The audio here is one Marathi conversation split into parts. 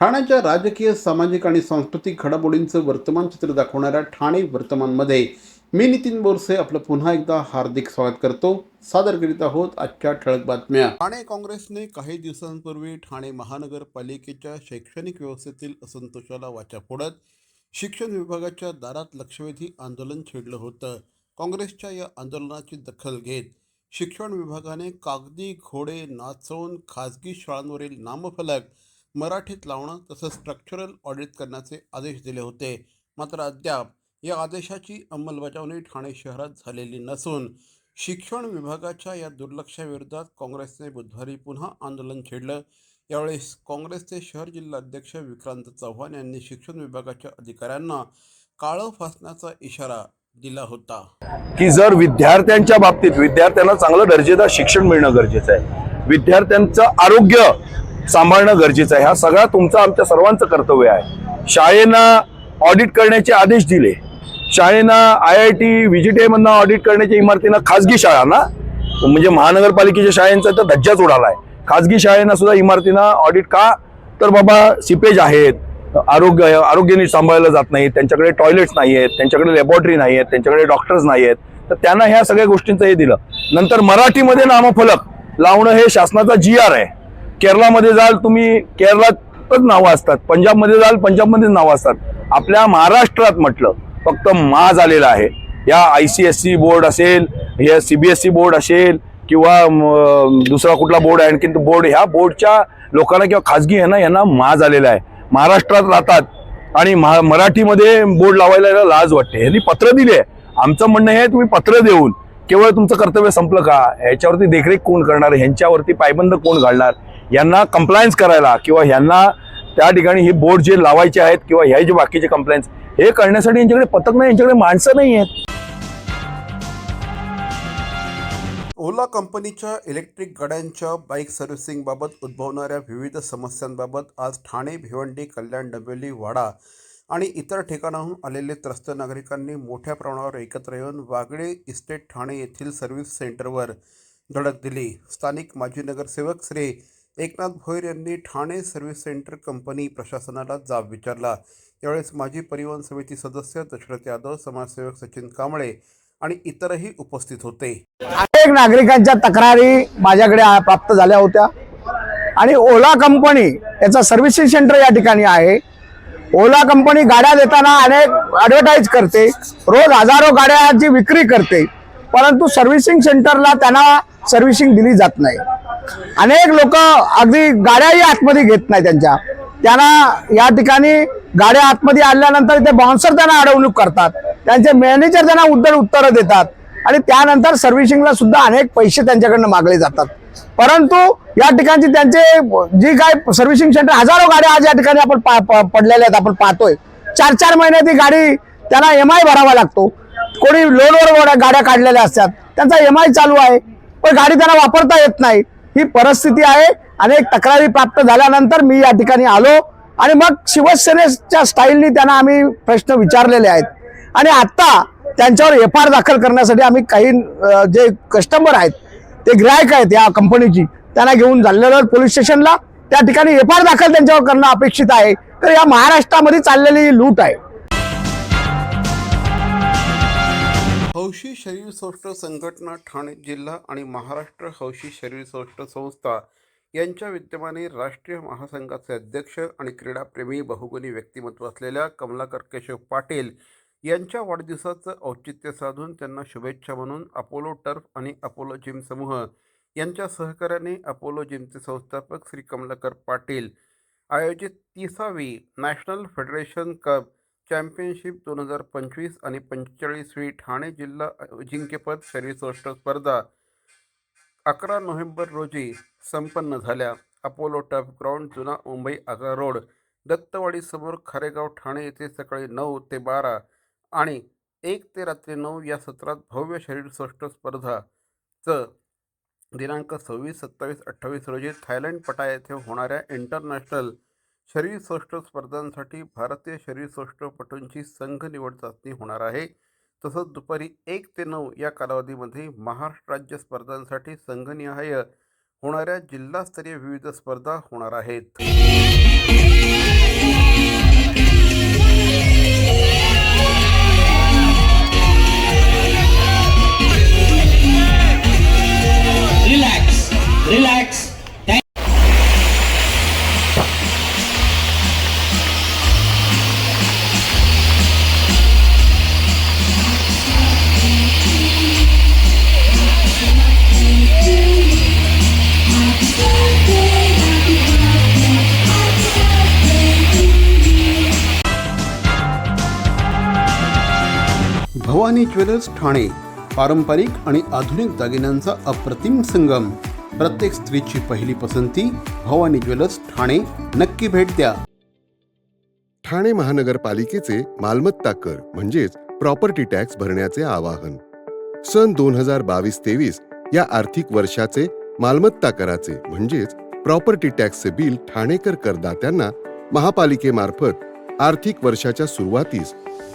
ठाण्याच्या राजकीय सामाजिक आणि सांस्कृतिक घडामोडींचं वर्तमान चित्र दाखवणाऱ्या ठाणे वर्तमानमध्ये मी नितीन बोरसे आपलं पुन्हा एकदा हार्दिक स्वागत करतो. सादर करीत आहोत आजच्या ठळक बातम्या. ठाणे काँग्रेसने काही दिवसांपूर्वी ठाणे महानगरपालिकेच्या शैक्षणिक व्यवस्थेतील असंतोषाला वाचा फोडत शिक्षण विभागाच्या दारात लक्षवेधी आंदोलन छेडलं होतं. काँग्रेसच्या या आंदोलनाची दखल घेत शिक्षण विभागाने कागदी घोडे नाचवून खाजगी शाळांवरील नामफलक मराठीत लावणं तसंच स्ट्रक्चरल ऑडिट करण्याचे आदेश दिले होते. मात्र अद्याप या आदेशाची अंमलबजावणी ठाणे शहरात झालेली नसून शिक्षण विभागाच्या या दुर्लक्षाविरोधात काँग्रेसने बुधवारी पुन्हा आंदोलन छेडलं. यावेळेस काँग्रेसचे शहर जिल्हा अध्यक्ष विक्रांत चव्हाण यांनी शिक्षण विभागाच्या अधिकाऱ्यांना काळं फासण्याचा इशारा दिला होता. की जर विद्यार्थ्यांच्या बाबतीत विद्यार्थ्यांना चांगलं दर्जेदार शिक्षण मिळणं गरजेचं आहे. विद्यार्थ्यांचं आरोग्य सांभाळणं गरजेचं आहे. हा सगळा तुमचा आमच्या सर्वांचं कर्तव्य आहे. शाळेनं ऑडिट करण्याचे आदेश दिले. शाळेनं I I T VJTI audit करण्याच्या इमारतीनं खाजगी शाळांना म्हणजे महानगरपालिकेच्या शाळेंचा तर धज्जाच उडाला आहे खाजगी शाळेनं सुद्धा इमारतीनं ऑडिट का? तर बाबा सिपेज आहेत. आरोग्य आरोग्य सांभाळलं जात नाही त्यांच्याकडे टॉयलेट्स नाही आहेत त्यांच्याकडे लॅबॉरेटरी नाही आहेत त्यांच्याकडे डॉक्टर्स नाही आहेत तर त्यांना ह्या सगळ्या गोष्टींचं हे दिलं. नंतर मराठीमध्ये नामफलक लावणं हे शासनाचा जी आर आहे. केरळामध्ये जाल तुम्ही केरळातच नावं असतात. पंजाबमध्ये जाल पंजाबमध्येच नावं असतात. आपल्या महाराष्ट्रात म्हटलं फक्त मा झालेला आहे. या I C S C board असेल हे C B S C board असेल किंवा दुसरा कुठला बोर्ड आहे आणखी बोर्ड ह्या बोर्डच्या लोकांना किंवा खाजगी आहे ना यांना मा झालेला आहे. महाराष्ट्रात राहतात. आणि महा मराठीमध्ये बोर्ड लावायला लाज वाटते. ह्यांनी पत्र दिले आमचं म्हणणं हे तुम्ही पत्र देऊन केवळ तुमचं कर्तव्य संपलं का? ह्याच्यावरती देखरेख कोण करणार? ह्यांच्यावरती पायबंद कोण घालणार? यांना कंप्लायन्स करायला किंवा ह्यांना त्या ठिकाणी हे बोर्ड जे लावायचे आहेत किंवा ह्या जे बाकीचे कंप्लायन्स हे करण्यासाठी यांच्याकडे पथक नाही यांच्याकडे माणसं नाही आहेत. ओला कंपनीच्या इलेक्ट्रिक गाड्यांच्या बाईक सर्व्हिसिंगबाबत उद्भवणाऱ्या विविध समस्यांबाबत आज ठाणे भिवंडी कल्याण डबेली वाडा आणि इतर ठिकाणाहून आलेले त्रस्त नागरिकांनी मोठ्या प्रमाणावर एकत्र येऊन वागळे इस्टेट ठाणे येथील सर्व्हिस सेंटरवर धडक दिली. स्थानिक माजी नगरसेवक श्री एकनाथ भोईर यांनी ठाणे सर्व्हिस सेंटर कंपनी प्रशासनाला जाब विचारला. यावेळेस माजी परिवहन समिती सदस्य दशरथ यादव समाजसेवक सचिन कांबळे आणि इतरही उपस्थित होते. अनेक नागरिकांच्या तक्रारी माझ्याकडे प्राप्त झाल्या होत्या. आणि ओला कंपनी याचं सर्व्हिसिंग सेंटर या ठिकाणी आहे. ओला कंपनी गाड्या देताना अनेक ॲडव्हर्टाईज करते. रोज हजारो गाड्याची विक्री करते. परंतु सर्व्हिसिंग सेंटरला त्यांना सर्व्हिसिंग दिली जात नाही. अनेक लोक अगदी गाड्याही आतमध्ये घेत नाही त्यांच्या. त्यांना या ठिकाणी गाड्या आतमध्ये आणल्यानंतर ते बाउन्सर त्यांना अडवणूक करतात. त्यांचे मॅनेजर त्यांना उद्दर उत्तरं देतात. आणि त्यानंतर सर्व्हिसिंगला सुद्धा अनेक पैसे त्यांच्याकडनं मागले जातात. परंतु या ठिकाणची त्यांचे जी काय सर्व्हिसिंग सेंटर हजारो गाड्या आज या ठिकाणी आपण पा- प- पडलेल्या आहेत आपण पाहतोय. चार चार महिने ती गाडी त्यांना एम आय भरावा लागतो. कोणी लोनवर गाड्या काढलेल्या असतात. त्यांचा एम आय चालू आहे. पण गाडी त्यांना वापरता येत नाही. ही परिस्थिती आहे अनेक तक्रारी प्राप्त झाल्यानंतर मी या ठिकाणी आलो आणि मग शिवसेनेच्या स्टाईलनी त्यांना आम्ही प्रश्न विचारलेले आहेत. आणि आत्ता त्यांच्यावर एफ आर दाखल करण्यासाठी आम्ही काही जे कस्टमर आहेत ते ग्राहक आहेत या कंपनीची त्यांना घेऊन झालेलं पोलीस स्टेशनला त्या ठिकाणी एफ आर दाखल त्यांच्यावर करणं अपेक्षित आहे. तर या महाराष्ट्रामध्ये चाललेली लूट आहे. हौशी शरीरसौष्ठ संघटना ठाणे जिल्हा आणि महाराष्ट्र हौशी शरीरसौष्ठ संस्था यांच्या विद्यमाने राष्ट्रीय महासंघाचे अध्यक्ष आणि क्रीडाप्रेमी बहुगुणी व्यक्तिमत्व असलेल्या कमलाकर केशव पाटील यांच्या वाढदिवसाचं औचित्य साधून त्यांना शुभेच्छा म्हणून अपोलो टर्फ आणि अपोलो जिम समूह यांच्या सहकार्याने अपोलो जिमचे संस्थापक श्री कमलाकर पाटील आयोजित तिसावी नॅशनल फेडरेशन कप चॅम्पियनशिप दोन हजार पंचवीस आणि पंचेचाळीसवी ठाणे जिल्हा अजिंक्यपद शरीरसौष्ठ स्पर्धा. अकरा नोव्हेंबर रोजी संपन्न झाल्या. अपोलो टफ ग्राउंड जुना मुंबई आग्रा रोड दत्तवाडीसमोर खारेगाव ठाणे येथे सकाळी नऊ ते बारा आणि एक ते रात्री नऊ या सत्रात भव्य शरीरसृष्ट स्पर्धाचं दिनांक सव्वीस सत्तावीस अठ्ठावीस रोजी थायलंड पटा येथे होणाऱ्या इंटरनॅशनल शरीरसौष्ठ स्पर्धांसाठी भारतीय शरीरसौष्ठपटूंची संघ निवड चाचणी होणार आहे. तसंच दुपारी एक ते नऊ या कालावधीमध्ये महाराष्ट्र राज्य स्पर्धांसाठी संघनिहाय होणाऱ्या जिल्हास्तरीय विविध स्पर्धा होणार आहेत. भवानी ज्वेलर्स ठाणे पारंपरिक आणि आधुनिक दागिन्यांचा अप्रतिम संगम. प्रत्येक स्त्रीची पहिली पसंती भवानी ज्वेलर्स ठाणे. नक्की भेट द्या. ठाणे महानगरपालिकेचे मालमत्ता कर म्हणजेच प्रॉपर्टी टॅक्स भरण्याचे आवाहन. सन दोन हजार बावीस तेवीस या आर्थिक वर्षाचे मालमत्ता कराचे म्हणजेच प्रॉपर्टी टॅक्सचे बिल ठाणेकर करदात्यांना महापालिकेमार्फत आर्थिक वर्षाच्या सुरुवातीस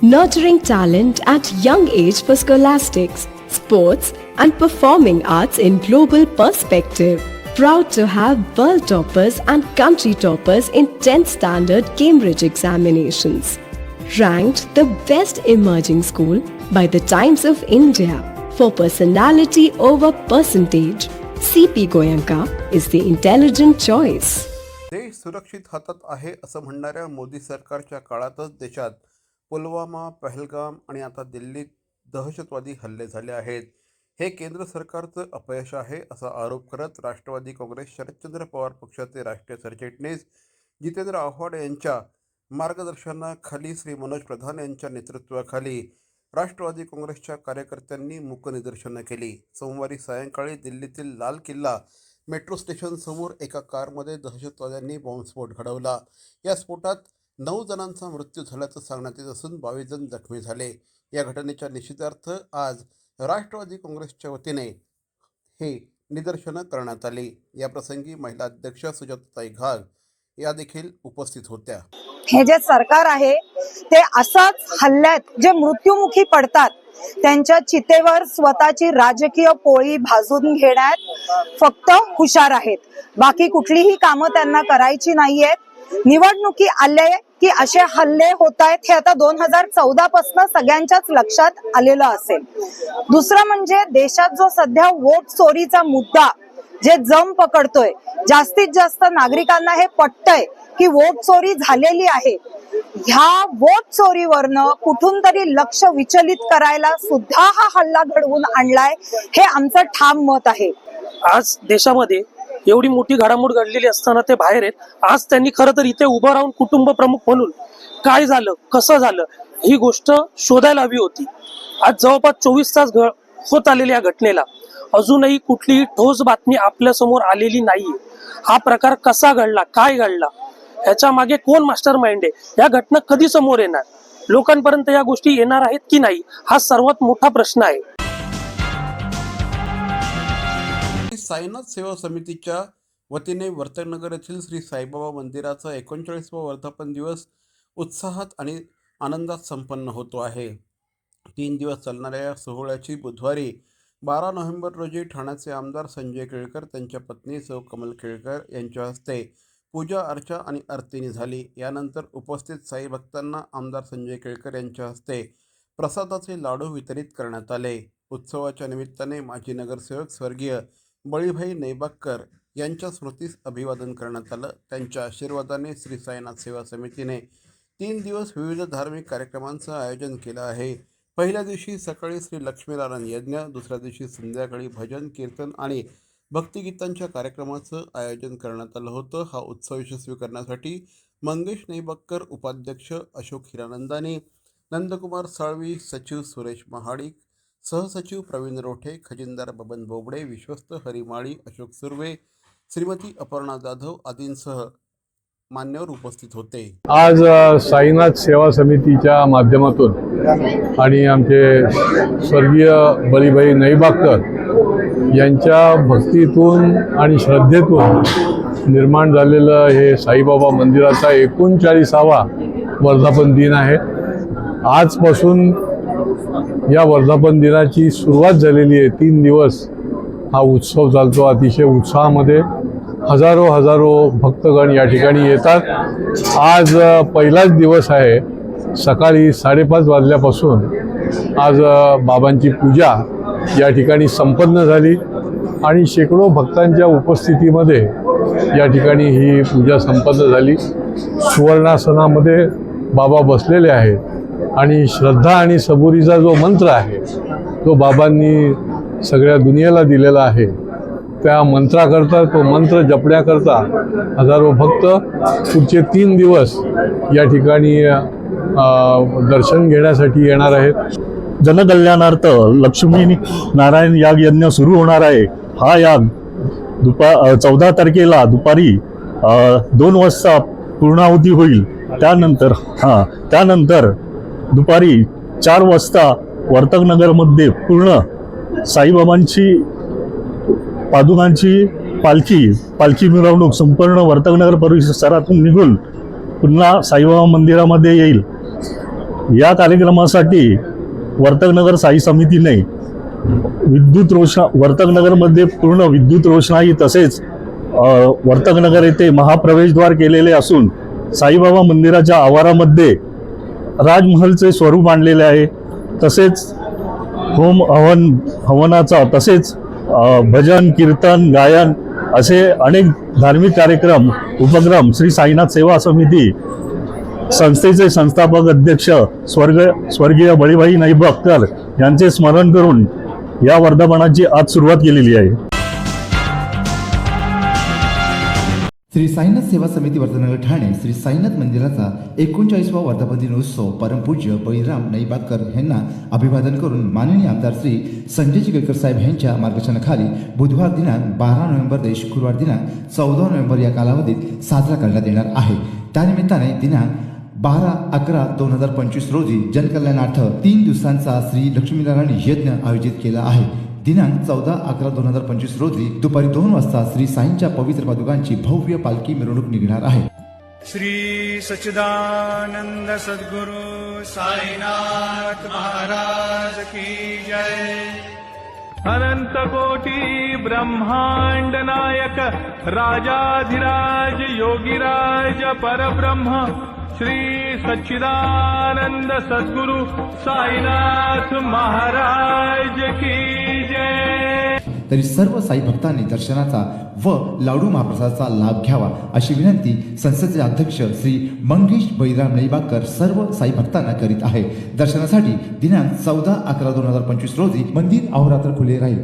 nurturing talent at young age for scholastics, sports, and performing arts in global perspective. Proud to have world toppers and country toppers in 10th standard Cambridge examinations. Ranked the best emerging school by the Times of India for personality over percentage. CP Goyanka is the intelligent choice. देश सुरक्षित हातात आहे असं म्हणणाऱ्या मोदी सरकारच्या काळातच देशात पुलवामा पहलगाम आणि आता दिल्लीत दहशतवादी हल्ले झाले आहेत. हे केंद्र सरकारचं अपयश आहे असा आरोप करत राष्ट्रवादी काँग्रेस शरदचंद्र पवार पक्षाचे राष्ट्रीय सरचिटणीस जितेंद्र आव्हाड यांच्या मार्गदर्शनाखाली श्री मनोज प्रधान यांच्या नेतृत्वाखाली राष्ट्रवादी काँग्रेसच्या कार्यकर्त्यांनी मूक निदर्शनं केली. सोमवारी सायंकाळी दिल्लीतील लाल किल्ला मेट्रो स्टेशनसमोर एका कारमध्ये दहशतवाद्यांनी बॉम्बस्फोट घडवला. या स्फोटात नऊ जणांचा मृत्यू झाल्याचं सांगण्यात येत असून बावीस जण जखमी झाले. या घटनेच्या निषेधार्थ आज राष्ट्रवादी काँग्रेसच्या वतीने हे निदर्शनं करण्यात आली. याप्रसंगी महिला अध्यक्ष सुजाताताई घाग या देखील उपस्थित होत्या. हे जे सरकार आहे ते असाच हल्ल्यात जे मृत्युमुखी पडतात त्यांच्या चितेवर स्वतःची राजकीय पोळी भाजून घेण्यात फक्त हुशार आहेत. बाकी कुठलीही कामं त्यांना करायची नाहीयेत. निवडणुकी आले की असे हल्ले होत आहेत हे आता दोन हजार चौदा पासून सगळ्यांच्याच लक्षात आलेलं असेल. दुसरं म्हणजे देशात जो सध्या वोट चोरीचा मुद्दा जे जम पकडतोय जास्तीत जास्त नागरिकांना हे पटतंय की वोट चोरी झालेली आहे. ह्या वोट चोरीवरनं कुठून तरी लक्ष विचलित करायला सुद्धा हा हल्ला घडवून आणलाय हे आमचं ठाम मत आहे. आज देशामध्ये एवढी मोठी घडामोड घडलेली असताना ते बाहेर आहेत. आज त्यांनी खरं तर इथे उभं राहून कुटुंब प्रमुख म्हणून काय झालं कसं झालं ही गोष्ट शोधायला हवी होती. आज जवळपास चोवीस तास घ- होत आलेल्या या घटनेला. अजूनही कुठलीही ठोस बातमी आपल्यासमोर आलेली नाहीये. हा प्रकार कसा घडला काय घडला ह्याच्या मागे कोण मास्टर माइंड आहे? या घटना कधी समोर येणार? लोकांपर्यंत या गोष्टी येणार आहेत की नाही? हा सर्वात मोठा प्रश्न आहे. साईनाथ सेवा समितीच्या वतीने वर्तनगर येथील श्री साईबाबा मंदिराचा एकोणचाळीसवा वर्धापन दिवस उत्साहात आणि आनंदात संपन्न होतो आहे. तीन दिवस चालणाऱ्या या सोहळ्याची बुधवारी बारा नोव्हेंबर रोजी ठाण्याचे आमदार संजय केळकर त्यांच्या पत्नी सौ कमल केळकर यांच्या हस्ते पूजा अर्चा आणि आरतीने झाली. यानंतर उपस्थित साई भक्तांना आमदार संजय केळकर यांच्या हस्ते प्रसादाचे लाडू वितरित करण्यात आले. उत्सवाच्या निमित्ताने माजी नगरसेवक स्वर्गीय बळीभाई नैबाक्कर यांच्या स्मृतीस अभिवादन करण्यात आलं. त्यांच्या आशीर्वादाने श्री साईनाथ सेवा समितीने तीन दिवस विविध धार्मिक कार्यक्रमांचं आयोजन केलं आहे. पहिल्या दिवशी सकाळी श्री लक्ष्मीनारायण यज्ञ दुसऱ्या दिवशी संध्याकाळी भजन कीर्तन आणि भक्तिगीतांच्या कार्यक्रमाचं आयोजन करण्यात आलं होतं. हा उत्सव यशस्वी करण्यासाठी मंगेश नैबक्कर उपाध्यक्ष अशोक हिरानंदानी नंदकुमार साळवी सचिव सुरेश महाडिक सहसचिव प्रवीण रोठे खजिनदार बबन बोबडे विश्वस्त हरिमाळी अशोक सुर्वे श्रीमती अपर्णा जाधव आदींसह मान्यवर उपस्थित होते. आज साईनाथ सेवा समितीच्या माध्यमातून आणि आमचे स्वर्गीय बळीभाई नैबागकर यांच्या भक्तीतून आणि श्रद्धेतून निर्माण झालेलं हे साईबाबा मंदिराचा एकोणचाळीसावा वर्धापन दिन आहे. आजपासून या वर्धापन दिनाची सुरुवात झालेली आहे. तीन दिवस हा उत्सव चालतो. अतिशय उत्साहामध्ये हजारो हजारो भक्तगण या ठिकाणी येतात. आज पहिलाच दिवस आहे. सकाळी साडेपाच वाजल्यापासून आज बाबांची पूजा या ठिकाणी संपन्न झाली आणि शेकडो भक्तांच्या उपस्थितीमध्ये या ठिकाणी ही पूजा संपन्न झाली. सुवर्णासनामध्ये बाबा बसलेले आहेत. आणि श्रद्धा आणि सबुरीचा जो मंत्र आहे तो बाबांनी सगळ्या दुनियेला दिलेला आहे. त्या मंत्राकरता तो मंत्र जपण्याकरता हजारो भक्त पुढचे तीन दिवस या ठिकाणी दर्शन घेण्यासाठी येणार आहेत. जनकल्याणार्थ लक्ष्मी नारायण याग यज्ञ सुरू होणार आहे. हा याग दुपा चौदा तारखेला दुपारी दोन वाजता पूर्णाहुती होईल. त्यानंतर हां त्यानंतर दुपारी चार वाजता वर्तकनगरमध्ये पूर्ण साईबाबांची पादुकांची पालखी पालखी मिरवणूक संपूर्ण वर्तकनगर परिसरातून निघून पुन्हा साईबाबा मंदिरामध्ये येईल. या कार्यक्रमासाठी वर्तकनगर साई समितीने विद्युत रोषणा वर्तकनगरमध्ये पूर्ण विद्युत रोषणाई तसेच वर्तकनगर येथे महाप्रवेशद्वार केलेले असून साईबाबा मंदिराच्या आवारामध्ये राजमहलचे स्वरूप आणलेले आहे. तसेच होम हवन हवनाचा तसेच भजन कीर्तन गायन असे अनेक धार्मिक कार्यक्रम उपक्रम श्री साईनाथ सेवा समिती संस्थेचे संस्थापक अध्यक्ष स्वर्ग स्वर्गीय बळीभाई अख्तर यांचे स्मरण करून या वर्धापनाची आज सुरुवात केलेली आहे. श्री साईनाथ सेवा समिती वर्धनगर ठाणे श्री साईनाथ मंदिराचा एकोणचाळीसवा वर्धापन दिनोत्सव परमपूज्य बळीराम नईबातकर यांना अभिवादन करून माननीय आमदार श्री संजय चिकलकर साहेब यांच्या मार्गदर्शनाखाली बुधवार दिनांक बारा नोव्हेंबर ते शुक्रवार दिनांक चौदा नोव्हेंबर या कालावधीत साजरा करण्यात येणार आहे. त्यानिमित्ताने दिनांक बारा अकरा दोन हजार पंचवीस रोजी जनकल्याणार्थ तीन दिवसांचा श्री लक्ष्मीनारायण यज्ञ आयोजित केला आहे. दिनांक चौदा अकरा दोन हजार पंचवीस रोजी दुपारी दोन वाजता श्री साईंच्या पवित्र पादुकांची भव्य पालखी मिरवणूक निघणार आहे. श्री सच्चिदानंद सद्गुरु साईनाथ महाराज की जय. अनंत कोटी ब्रह्मांड नायक राजाधिराज योगिराज परब्रह्म श्री सच्चिदानंद सद्गुरु साईनाथ महाराज की तरी सर्व साई भक्तांनी दर्शनाचा व लाडू महाप्रसादाचा लाभ घ्यावा अशी विनंती संस्थेचे अध्यक्ष श्री मंगेश बैराम नईबाकर सर्व साई भक्तांना करीत आहे. दर्शनासाठी दिनांक चौदा अकरा दोन हजार पंचवीस रोजी मंदिर अहोरात्र खुले राहील.